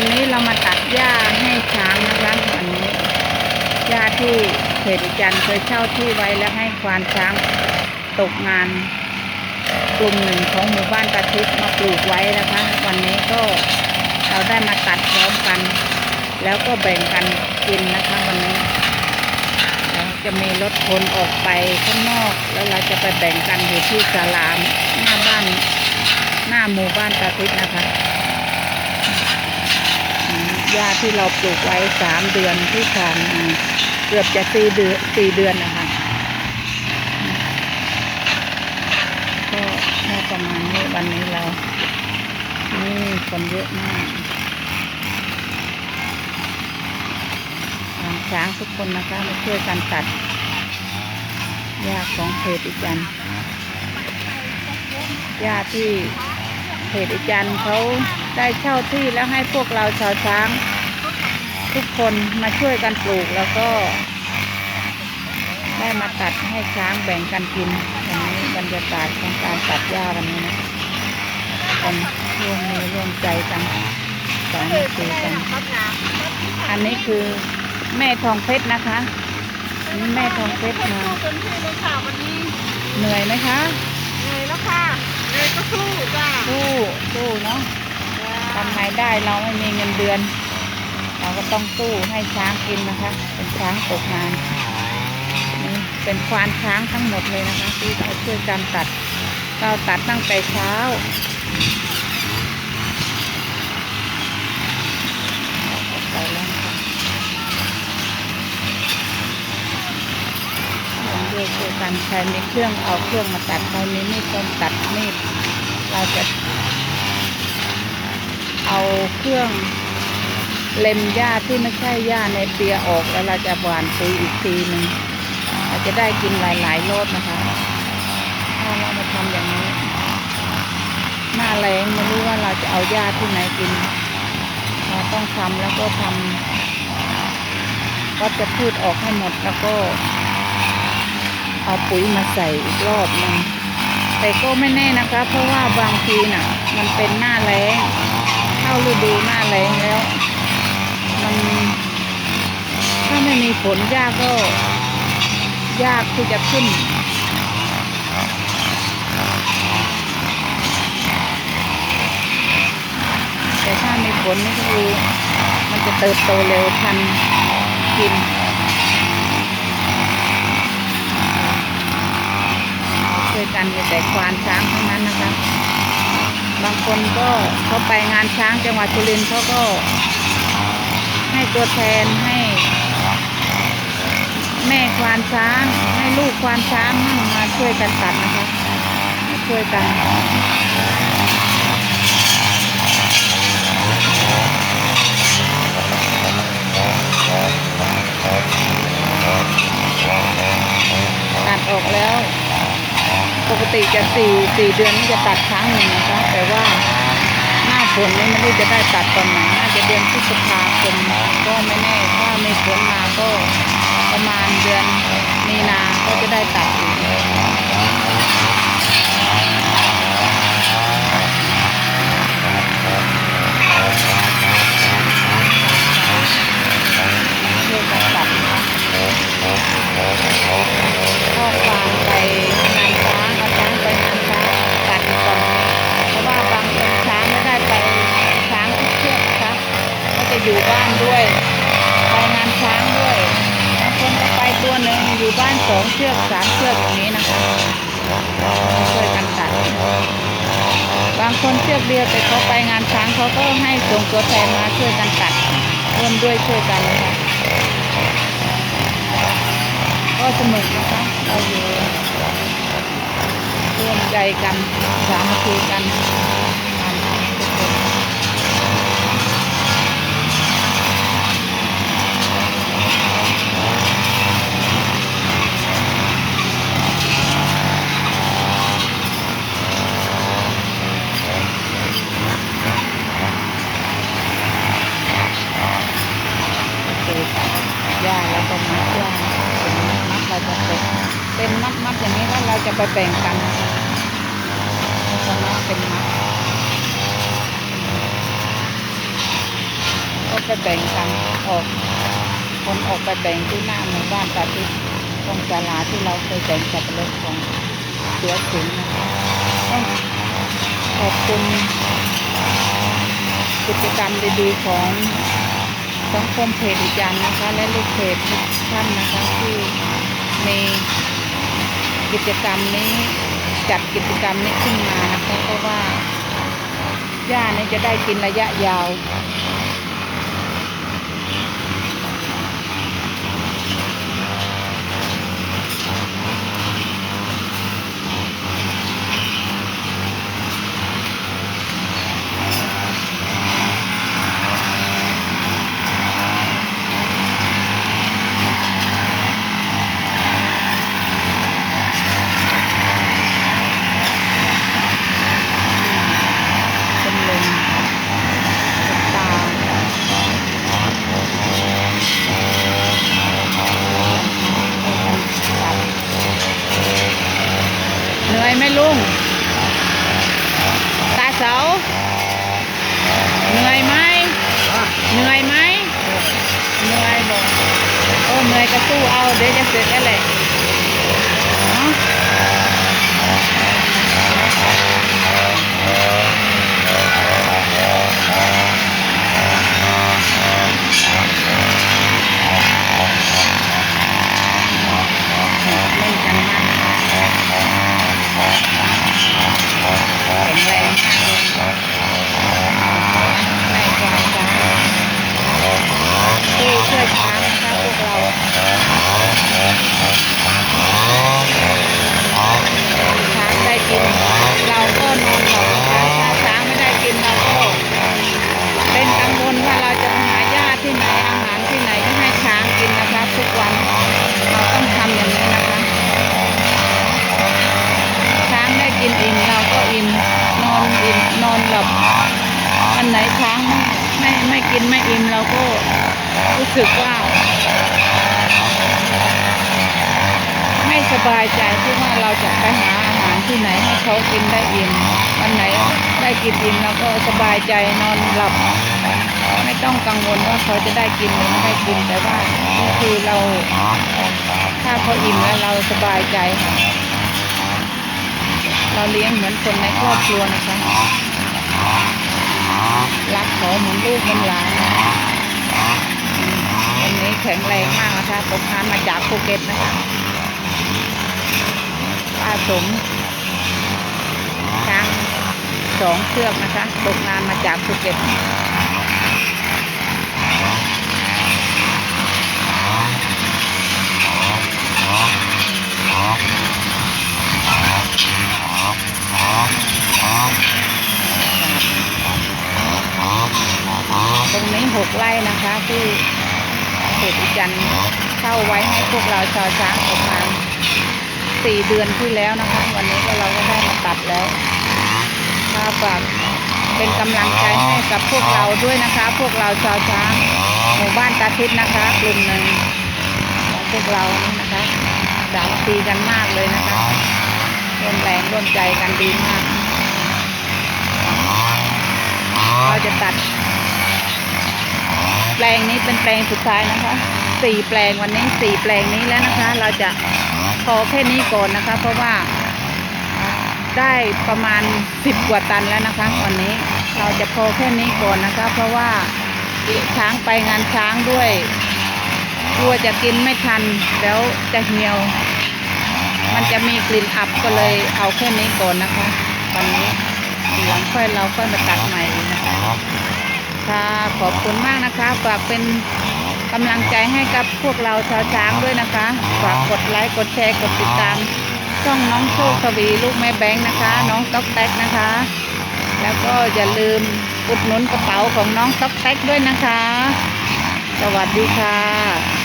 วันนี้เรามาตัดหญ้าให้ช้างนะคะวันนี้หญ้าที่เขตอีจันเคยเช่าที่ไว้แล้วให้ควานช้างตกงานกลุ่มหนึ่งของหมู่บ้านตาทิพมาปลูกไว้นะคะ วันนี้ก็เราได้มาตัดพร้อมกัน แล้วก็แบ่งกันกินนะคะวันนี้เราจะมีรถคนออกไปข้างนอก แล้วเราจะไปแบ่งกันอยู่ที่ศาลามหน้าบ้าน หน้าหมู่บ้านตาทิพนะคะ หญ้าที่เราปลูกไว้สามเดือนที่ผ่านมาเกือบจะสี่เดือนสี่เดือนนะคะก็น่าประมาณนี้วันนี้เรา นี่คนเยอะมากช้างทุกคนนะคะมาช่วยกันตัดหญ้าของเพจอีจันหญ้าที่เพจอีจันเขาได้เช่าที่แล้วให้พวกเราชาวช้าง ทุกคนมาช่วยกันปลูกแล้วก็ ได้มาตัดให้ช้างแบ่งกันกินวันนี้บรรยากาศของการตัดหญ้าวันนี้นะกันร่วมมือร่วมใจกันสามัคคีกัน อันนี้คือแม่ทองเพชรนะคะอันนี้แม่ทองเพชรมาเต็มที่เลยค่ะวันนี้เหนื่อยไหมคะเหนื่อยแล้วค่ะเหนื่อยก็สู้จ้าสู้สู้เนาะทำไงได้เราไม่มีเงินเดือน เราก็ต้องสู้ให้ช้างกินนะคะ เป็นช้างตกงานนี่เป็นควานช้างทั้งหมดเลยนะคะ ที่เราช่วยกันตัด เราตัดตั้งแต่เช้าไปแล้วค่ะลองด้วยช่วยกันใครมีเครื่องเอาเครื่องมาตัดใครมีมีดต้นตัดมีดเราจะเอาเครื่อง เล็มหญ้าที่ไม่ใช่หญ้าในเปียออกแล้วเราจะหว่านปุ๋ยอีกทีหนึ่งเราจะได้กินหลายๆรอบนะคะ ถ้าเรามาทำอย่างนี้ หน้าแรงไม่รู้ว่าเราจะเอาหญ้าที่ไหนกิน เราต้องทำแล้วก็ทำก็จะพืชออกให้หมดแล้วก็เอาปุ๋ยมาใส่อีกรอบหนึงแต่ก็ไม่แน่นะคะ เพราะว่าบางทีน่ะ มันเป็นหน้าแล้งเข้าฤดูหน้าแล้งแล้ว มันถ้าไม่มีฝนหญ้าก็ยากที่จะขึ้น แต่ถ้ามีฝนนี่ก็คือมันจะเติบโตเร็วทันกินช่วยกันมีแต่ควานช้างทั้งนั้นนะคะ บางคนก็เขาไปงานช้างจังหวัดสุรินทร์เขาก็ ให้ตัวแทนให้ แม่ควานช้าง ให้ลูกควานช้างมาช่วยกันตัดนะคะมาช่วยกันตัดออกแล้ว ปกติจะสี่สี่เดือนนี่จะตัดครั้งหนึ่งนะคะ แต่ว่า ฝนนี่ไม่รู้จะได้ตัดตอนไหนน่าจะเดือนพฤษภาคมก็ไม่แน่ถ้าไมีฝนมาก็ประมาณเดือนมีนาก็จะได้ตัดอีกช่วยกันตัดข้อความไปางคนเชือกเดียวแต่เขาไปงานช้างเขาก็ให้ส่งตัวแทนมาช่วยกันตัดร่วมด้วยช่วยกันนะคะก็สนุกนะคะเราอยู่ร่วมใจกันสามัคคีกันตามทุกคน ปลูกหญ้าแล้วก็มัดหญ้าเป็นมัดเราจะเป็นเป็นมัดมัดอย่างนี้แล้วเราจะไปแบ่งกันจะมัดเป็นมัดก็ไปแบ่งกันออก คนออกไปแบ่งที่หน้าหมู่บ้านตาทิพย์ตรงศาลาที่เราเคยแบ่งสับปะรดของเสือสิงห์นะต้องขอบคุณกิจกรรมดีๆของ สังคมเพจอีจันนะคะ และลูกเพจทุกท่านนะคะที่มีกิจกรรมนี้จัดกิจกรรมนี้ขึ้นมานะคะเพราะว่าหญ้านี้จะได้กินระยะยาว เป็นลมเป็นตาเหนื่อยไหมลุง ตาเสา เหนื่อยไหม เหนื่อยไหม เหนื่อยบอกโอ้เหนื่อย ก็สู้เอา เดี๋ยวจะเสร็จแล้วแหละเนาะ เล่นกันมากแข็งแรงมากเลยในความช้างที่ช่วยช้างนะคะพวกเราช้างได้กิน เราก็นอนหลับนะคะถ้าช้างไม่ได้กินเราก็เป็นกังวลว่าเราจะหาหญ้าที่ไหนอาหารที่ไหนที่ให้ช้างกินนะคะ ทุกวันเราต้องทำอย่างนี้นะคะ ช้างได้กินอิ่มเราก็อิ่มนอนอิ่มนอนหลับวันไหนช้าง ไม่ไม่กินไม่อิ่มเราก็รู้สึกว่า ไม่สบายใจที่ว่าเราจะไปหาอาหารที่ไหนให้เขากินได้อิ่มวันไหนได้กินอิ่มเราก็สบายใจนอนหลับ ไม่ต้องกังวลว่าเขาจะได้กินหรือไม่ได้กินแต่ว่านี่คือเรา ถ้าเขาอิ่มแล้วเราสบายใจค่ะเราเลี้ยงเหมือนคนในครอบครัวนะคะ รักเขาเหมือนลูกเหมือนหลานอันนี้แข็งแรงมากนะคะตกงานมาจากภูเก็ตนะคะป้าสมช้างสองเชือกนะคะตกงานมาจากภูเก็ต ตรงนี้หกไร่นะคะที่เขตอุจันเช่าไว้ให้พวกเราชาวช้างประมาณสี่เดือนที่แล้วนะคะ วันนี้ก็เราก็ได้มาตัดแล้วก็ฝากเป็นกำลังใจให้กับพวกเราด้วยนะคะ พวกเราชาวช้างหมู่บ้านตาทิพย์นะคะกลุ่มหนึ่งของพวกเรานี่นะคะสามัคคีกันมากเลยนะคะร่วมแรงร่วมใจกันดีมากเราจะตัด แปลงนี้เป็นแปลงสุดท้ายนะคะสี่แปลงวันนี้สี่แปลงนี้แล้วนะคะ เราจะพอแค่นี้ก่อนนะคะ เพราะว่าได้ประมาณสิบกว่าตันแล้วนะคะวันนี้เราจะพอแค่นี้ก่อนนะคะ เพราะว่าช้างไปงานช้างด้วยกลัวจะกินไม่ทันแล้วจะเหี่ยว มันจะมีกลิ่นอับก็เลยเอาแค่นี้ก่อนนะคะวันนี้ทีหลังค่อยเราค่อยมาตัดใหม่นะคะ ค่ะ ขอบคุณมากนะคะ ฝากเป็นกำลังใจให้กับพวกเราชาวช้างด้วยนะคะ ฝากกดไลค์ กดแชร์ กดติดตาม ช่องน้องโชคทวีลูกแม่แบงค์นะคะ น้องต๊อกแต๊กนะคะ แล้วก็อย่าลืมอุดหนุนกระเป๋าของน้องต๊อกแต๊กด้วยนะคะ สวัสดีค่ะ